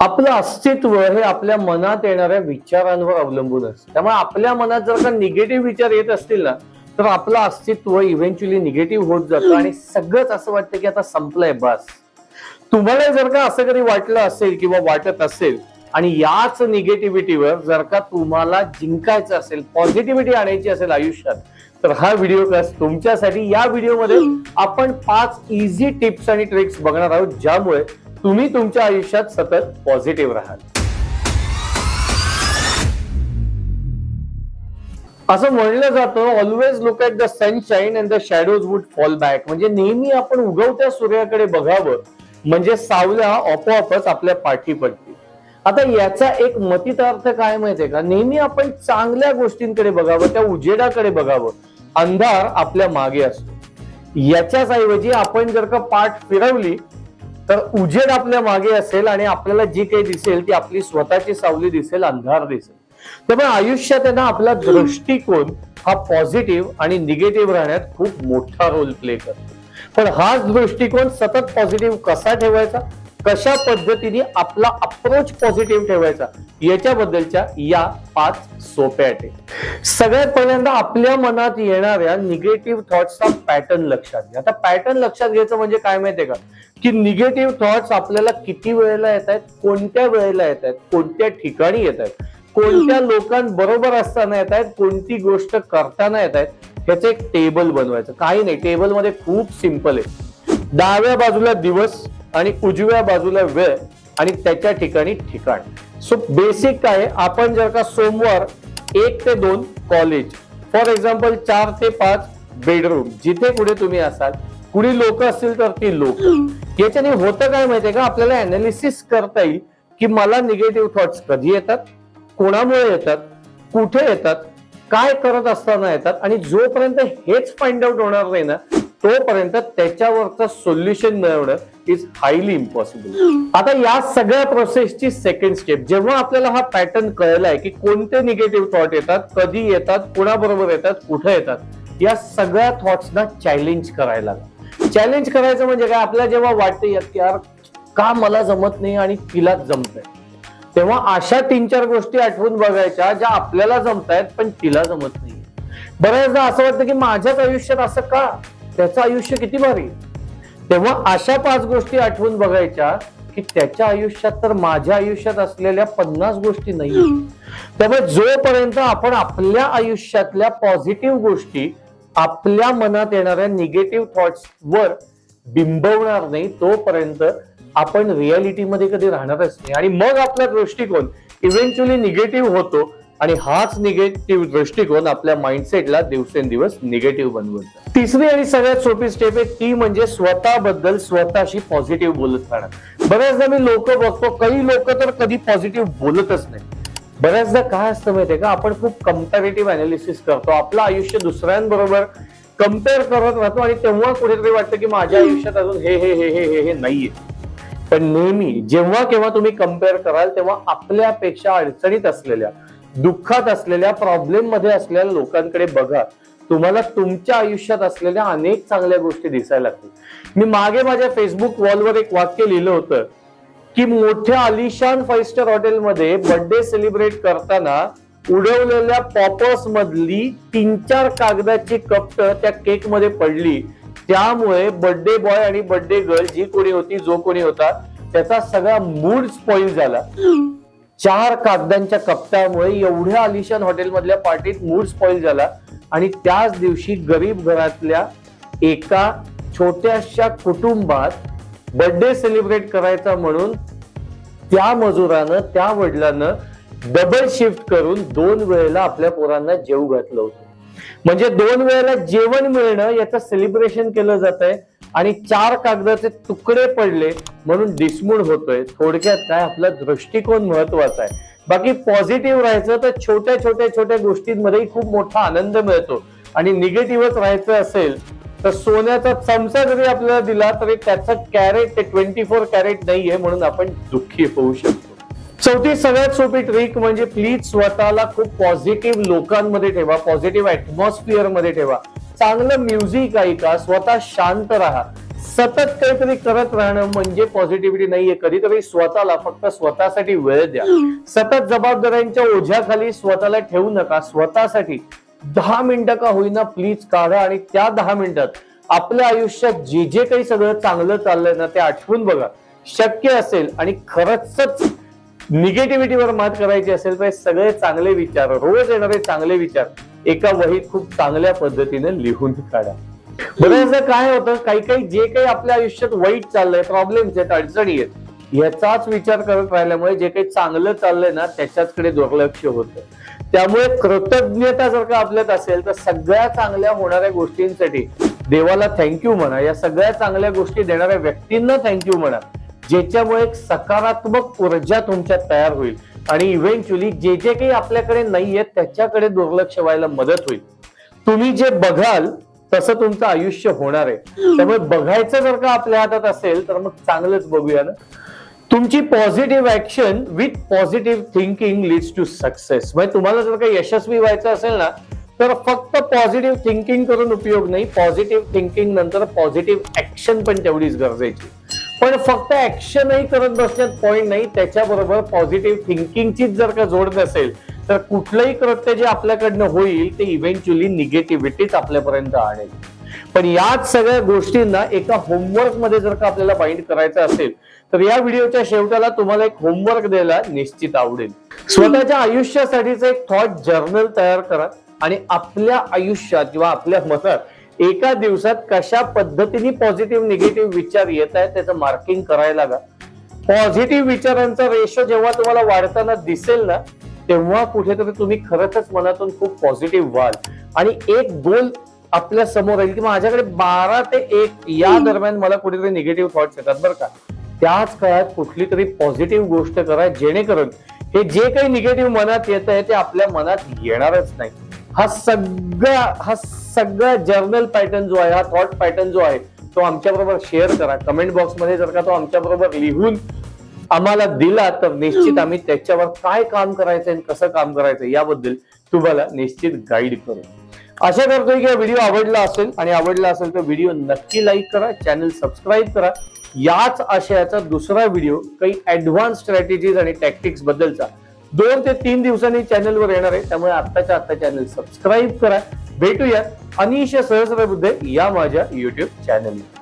आपलं अस्तित्व हे आपल्या मनात येणाऱ्या विचारांवर अवलंबून असतं. त्यामुळे आपल्या मनात जर का निगेटिव्ह विचार येत असतील ना तर आपलं अस्तित्व इव्हेंच्युअली निगेटिव्ह होत जातं आणि सगळंच असं वाटतं की आता संपलंय बस. तुम्हाला जर का असं कधी वाटलं असेल किंवा वाटत असेल आणि याच निगेटिव्हिटीवर जर का तुम्हाला जिंकायचं असेल पॉझिटिव्हिटी आणायची असेल आयुष्यात तर हा व्हिडिओ क्लास तुमच्यासाठी या व्हिडिओमध्ये आपण पाच इझी टिप्स आणि ट्रिक्स बघणार आहोत ज्यामुळे तुम्ही तुमच्या आयुष्यात सतत पॉझिटिव्ह राहाल. असं म्हणलं जातं always look at the sunshine and the shadows would fall back म्हणजे नेहमी आपण उगवत्या सूर्याकडे बघावं. म्हणजे सावल्या आपोआपच आपल्या पाठी पडतील. आता याचा एक मतितार्थ काय माहितीये का? नेहमी आपण चांगल्या गोष्टींकडे बघावं त्या उजेडाकडे बघावं. अंधार आपल्या मागे असतो. याच्याच ऐवजी आपण जर का पाठ फिरवली तर उजेड आपल्या मागे असेल आणि आपल्याला जी काही दिसेल ती आपली स्वतःची सावली दिसेल अंधार दिसेल. त्यामुळे आयुष्यात आहे ना आपला दृष्टिकोन हा पॉझिटिव्ह आणि निगेटिव्ह राहण्यात खूप मोठा रोल प्ले करतो. पण हाच दृष्टिकोन सतत पॉझिटिव्ह कसा ठेवायचा? कशा पद्धतीने आपला अप्रोच पॉझिटिव्ह ठेवायचा? याच्याबद्दलच्या या पाच सोप्या टिप्स सगळ्यात पहिल्यांदा आपल्या मनात येणाऱ्या निगेटिव्ह थॉट्सचा पॅटर्न लक्षात घ्या. आता पॅटर्न लक्षात घ्यायचं म्हणजे काय माहितीये का? की निगेटिव्ह थॉट्स आपल्याला किती वेळेला येत आहेत? कोणत्या वेळेला येत आहेत? कोणत्या ठिकाणी येत आहेत? कोणत्या लोकांबरोबर असताना येत आहेत? कोणती गोष्ट करताना येत आहेत? ह्याचं एक टेबल बनवायचं. काही नाही. टेबलमध्ये खूप सिंपल आहे. डाव्या बाजूला दिवस आणि उजव्या बाजूला वेळ आणि त्याच्या ठिकाणी ठिकाण. सो बेसिक काय आपण जर का सोमवार एक ते दोन कॉलेज फॉर एक्झाम्पल चार ते पाच बेडरूम जिथे कुठे तुम्ही असाल कुणी लोक असतील तर ती लोक. याच्याने होतं काय माहितीये का? आपल्याला अनालिसिस करता येईल की मला निगेटिव्ह थॉट्स कधी येतात कोणामुळे येतात कुठे येतात काय करत असताना येतात आणि जोपर्यंत हेच फाइंड आउट होणार नाही ना तोपर्यंत त्याच्यावरचं सोल्युशन मिळवणं इज हायली इम्पॉसिबल आता या सगळ्या प्रोसेसची सेकंड स्टेप जेव्हा आपल्याला हा पॅटर्न कळलाय की कोणते निगेटिव्ह थॉट येतात कधी येतात कुणाबरोबर येतात कुठे येतात या सगळ्या थॉट्सना चॅलेंज करायला चॅलेंज करायचं म्हणजे काय? आपल्याला जेव्हा वाटते की यार का मला जमत नाही आणि तिलाच जमतंय. तेव्हा अशा तीन चार गोष्टी आठवून बघायच्या ज्या आपल्याला जमतायत पण तिला जमत नाही बऱ्याचदा असं वाटतं की माझ्याच आयुष्यात असं का? त्याचं आयुष्य किती भारी? तेव्हा अशा पाच गोष्टी आठवून बघायच्या की त्याच्या आयुष्यात तर माझ्या आयुष्यात असलेल्या पन्नास गोष्टी नाही त्यामुळे जोपर्यंत आपण आपल्या आयुष्यातल्या पॉझिटिव्ह गोष्टी आपल्या मनात येणाऱ्या निगेटिव्ह थॉट्स वर बिंबवणार नाही तोपर्यंत आपण रियालिटीमध्ये कधी राहणारच नाही. आणि मग आपला दृष्टिकोन इव्हेंच्युअली निगेटिव्ह होतो. आणि हाच निगेटिव्ह दृष्टिकोन आपल्या माइंडसेटला दिवसेंदिवस निगेटिव्ह बनवत तिसरी आणि सगळ्यात सोपी स्टेप आहे ती म्हणजे स्वतःबद्दल स्वतःशी पॉझिटिव्ह बोलत राहणं. बऱ्याचदा मी लोक बघतो काही लोक तर कधी पॉझिटिव्ह बोलतच नाही. बऱ्याचदा काय असतं माहितीये का आपण खूप कम्पॅरेटिव्ह अनालिसिस करतो आपलं आयुष्य दुसऱ्यांबरोबर कंपेअर करत राहतो आणि तेव्हा कुठेतरी वाटतं की माझ्या आयुष्यात अजून हे हे हे हे हे हे नाहीये. पण नेहमी जेव्हा केव्हा तुम्ही कंपेअर कराल तेव्हा आपल्यापेक्षा अडचणीत असलेल्या दुःखात असलेल्या प्रॉब्लेममध्ये असलेल्या लोकांकडे बघा. तुम्हाला तुमच्या आयुष्यात असलेल्या अनेक चांगल्या गोष्टी दिसायला लागतील. मी मागे माझ्या फेसबुक वॉलवर एक वाक्य लिहिलं होतं की मोठ्या आलिशान फाईव्ह स्टार हॉटेलमध्ये बर्थडे सेलिब्रेट करताना उडवलेल्या पॉपर्स मधली तीन चार कागदाची कप्ट त्या केकमध्ये पडली. त्यामुळे बर्थडे बॉय आणि बर्थडे गर्ल जी कोणी होती जो कोणी होता त्याचा सगळा मूड स्पॉइल झाला. चार कागदांच्या कप्त्यामुळे एवढ्या आलिशान हॉटेलमधल्या पार्टीत मूड स्पॉइल झाला. आणि त्याच दिवशी गरीब घरातल्या एका छोट्याशा कुटुंबात बर्थडे सेलिब्रेट करायचा म्हणून त्या मजुरानं त्या वडिलांना डबल शिफ्ट करून दोन वेळेला आपल्या पोरांना जेव घातलं होतं. म्हणजे दोन वेळेला जेवण मिळणं याचं सेलिब्रेशन केलं जात आहे आणि चार कागदाचे तुकडे पडले म्हणून डिसमूड होतोय. थोडक्यात काय आपला दृष्टिकोन महत्त्वाचा आहे. बाकी पॉझिटिव्ह राहायचं तर छोट्या छोट्या छोट्या गोष्टींमध्येही खूप मोठा आनंद मिळतो. आणि निगेटिव्हच राहायचं असेल तर सोन्याचा चमचा जरी आपल्याला दिला तरी त्याचं कॅरेट ते ट्वेंटी फोर कॅरेट नाहीये म्हणून आपण दुःखी होऊ शकतो. चौथी सगळ्यात सोपी ट्रिक म्हणजे प्लीज स्वतःला खूप पॉझिटिव्ह लोकांमध्ये ठेवा पॉझिटिव्ह ऍटमॉस्फिअरमध्ये ठेवा. चांगलं म्युझिक ऐका स्वतः शांत राहा. सतत काहीतरी करत राहणं म्हणजे पॉझिटिव्हिटी नाहीये. कधीतरी स्वतःला फक्त स्वतःसाठी वेळ द्या. सतत जबाबदाऱ्यांच्या ओझ्याखाली स्वतःला ठेवू नका. स्वतःसाठी दहा मिनिटं का होईना प्लीज काढा आणि त्या दहा मिनिटात आपल्या आयुष्यात जे जे काही सगळं चांगलं चाललंय ना ते आठवून बघा. शक्य असेल आणि खरंच निगेटिव्हिटीवर मात करायची असेल तर सगळे चांगले विचार रोज येणारे चांगले विचार. एका वहीत खूप चांगल्या पद्धतीने लिहून काढा. बऱ्याचदा काय होतं काही काही जे काही आपल्या आयुष्यात वाईट चाललंय प्रॉब्लेम्स आहेत अडचणी आहेत याचाच विचार करत राहिल्यामुळे जे काही चांगलं चाललंय ना त्याच्याचकडे दुर्लक्ष होतं. त्यामुळे कृतज्ञता जर का आपल्यात असेल तर सगळ्या चांगल्या होणाऱ्या गोष्टींसाठी देवाला थँक्यू म्हणा या सगळ्या चांगल्या गोष्टी देणाऱ्या व्यक्तींना थँक्यू म्हणा ज्याच्यामुळे एक सकारात्मक ऊर्जा तुमच्यात तयार होईल. आणि इव्हेंच्युअली जे जे काही आपल्याकडे नाहीये त्याच्याकडे दुर्लक्ष व्हायला मदत होईल. तुम्ही जे बघाल तसं तुमचं आयुष्य होणार आहे. त्यामुळे बघायचं जर का आपल्या हातात असेल तर मग चांगलंच बघूया ना. तुमची positive action with positive thinking leads to success म्हणजे तुम्हाला जर का यशस्वी व्हायचं असेल ना तर फक्त पॉझिटिव्ह थिंकिंग करून उपयोग नाही. पॉझिटिव्ह थिंकिंग नंतर पॉझिटिव्ह ऍक्शन पण तेवढीच गरजेची. पण फक्त ऍक्शनही करत बसण्यात पॉईंट नाही. त्याच्याबरोबर पॉझिटिव्ह थिंकिंगचीच जर का जोड नसेल तर कुठलंही कृत्य जे आपल्याकडनं होईल ते इव्हेंच्युअली निगेटिव्हिटीच आपल्यापर्यंत आणेल. पण याच सगळ्या गोष्टींना एका होमवर्कमध्ये जर का आपल्याला बाइंड करायचं असेल तर या व्हिडिओच्या शेवटाला तुम्हाला एक होमवर्क द्यायला निश्चित आवडेल. स्वतःच्या आयुष्यासाठीच एक थॉट जर्नल तयार करा आणि आपल्या आयुष्यात किंवा आपल्या मनात एका दिवसात कशा पद्धतीने पॉझिटिव्ह निगेटिव्ह विचार येत आहेत त्याचं मार्किंग करायला लागा. पॉझिटिव्ह विचारांचा रेशो जेव्हा तुम्हाला वाढताना दिसेल ना तेव्हा कुठेतरी तुम्ही खरंच मनातून खूप पॉझिटिव्ह व्हाल. आणि एक गोल आपल्यासमोर येईल की माझ्याकडे बारा ते एक या दरम्यान मला कुठेतरी निगेटिव्ह थॉट्स येतात बरं का. त्याच काळात कुठली तरी पॉझिटिव्ह गोष्ट करा जेणेकरून हे जे काही निगेटिव्ह मनात येत आहे ते आपल्या मनात येणारच नाही. हा सगळा हा सगळा जर्नल पॅटर्न जो आहे हा थॉट पॅटर्न जो आहे तो आमच्या बरोबर शेअर करा. कमेंट बॉक्समध्ये जर का तो आमच्या बरोबर लिहून आम्हाला दिला तर निश्चित आम्ही त्याच्यावर काय काम करायचं आणि कसं काम करायचं याबद्दल तुम्हाला निश्चित गाईड करू. आशा करतोय की हा व्हिडिओ आवडला असेल आणि आवडला असेल तर व्हिडिओ नक्की लाईक करा चॅनल सबस्क्राईब करा. याच आशयाचा दुसरा व्हिडिओ काही ऍडव्हान्स स्ट्रॅटेजीज आणि टॅक्टिक्स बद्दलचा दोन ते तीन दिवसांनी चॅनलवर येणार आहे. त्यामुळे आत्ताच्या आत्ता चॅनल सबस्क्राईब करा. भेटूयात अनिश सहस्रबुद्धे या माझ्या युट्यूब चॅनलवर